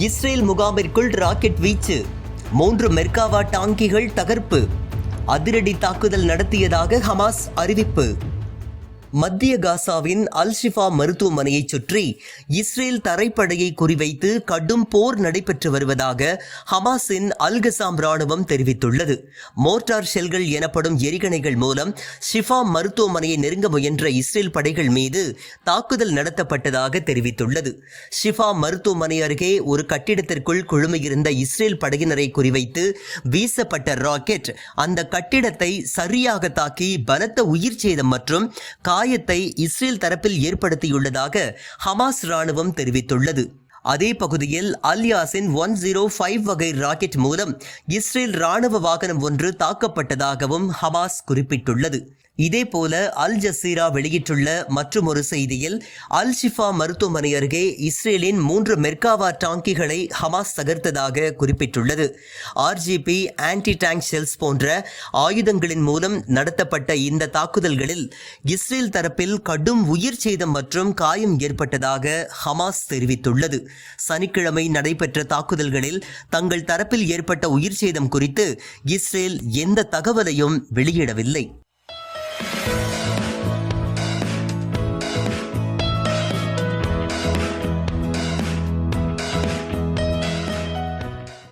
Israel முகாமிற்குள் rocket வீச்சு. மூன்று Merkava டாங்கிகள் தகர்ப்பு. அதிரடி தாக்குதல் நடத்தியதாக ஹமாஸ் அறிவிப்பு. மத்திய காசாவின் அல்ஷிஃபா மருத்துவமனையைச் சுற்றி இஸ்ரேல் தரைப்படையை குறிவைத்து கடும் போர் நடைபெற்று வருவதாக ஹமாஸின் அல்கசாம் ராணுவம் தெரிவித்துள்ளது. மோர்டார் ஷெல்கள் எனப்படும் எரிகணைகள் மூலம் ஷிஃபா மருத்துவமனையை நெருங்க முயன்ற இஸ்ரேல் படைகள் மீது தாக்குதல் நடத்தப்பட்டதாக தெரிவித்துள்ளது. ஷிஃபா மருத்துவமனை அருகே ஒரு கட்டிடத்திற்குள் குழுமையிருந்த இஸ்ரேல் படையினரை குறிவைத்து வீசப்பட்ட ராக்கெட் அந்த கட்டிடத்தை சரியாக தாக்கி பலத்த உயிர் சேதம் மற்றும் காயத்தை இஸ்ரேல் தரப்பில் ஏற்படுத்தியுள்ளதாக ஹமாஸ் ராணுவம் தெரிவித்துள்ளது. அதே பகுதியில் Al Yassin one zero five வகை ராக்கெட் மூலம் இஸ்ரேல் ராணுவ வாகனம் ஒன்று தாக்கப்பட்டதாகவும் ஹமாஸ் குறிப்பிட்டுள்ளது. இதேபோல அல் ஜசீரா வெளியிட்டுள்ள மற்றும் ஒரு செய்தியில் அல் ஷிஃபா மருத்துவமனை அருகே இஸ்ரேலின் மூன்று மெர்காவா டாங்கிகளை ஹமாஸ் தகர்த்ததாக குறிப்பிட்டுள்ளது. ஆர்ஜிபி ஆன்டி டேங்க் ஷெல்ஸ் போன்ற ஆயுதங்களின் மூலம் நடத்தப்பட்ட இந்த தாக்குதல்களில் இஸ்ரேல் தரப்பில் கடும் உயிர் சேதம் மற்றும் காயம் ஏற்பட்டதாக ஹமாஸ் தெரிவித்துள்ளது. சனிக்கிழமை நடைபெற்ற தாக்குதல்களில் தங்கள் தரப்பில் ஏற்பட்ட உயிர் சேதம் குறித்து இஸ்ரேல் எந்த தகவலையும் வெளியிடவில்லை. Thank you.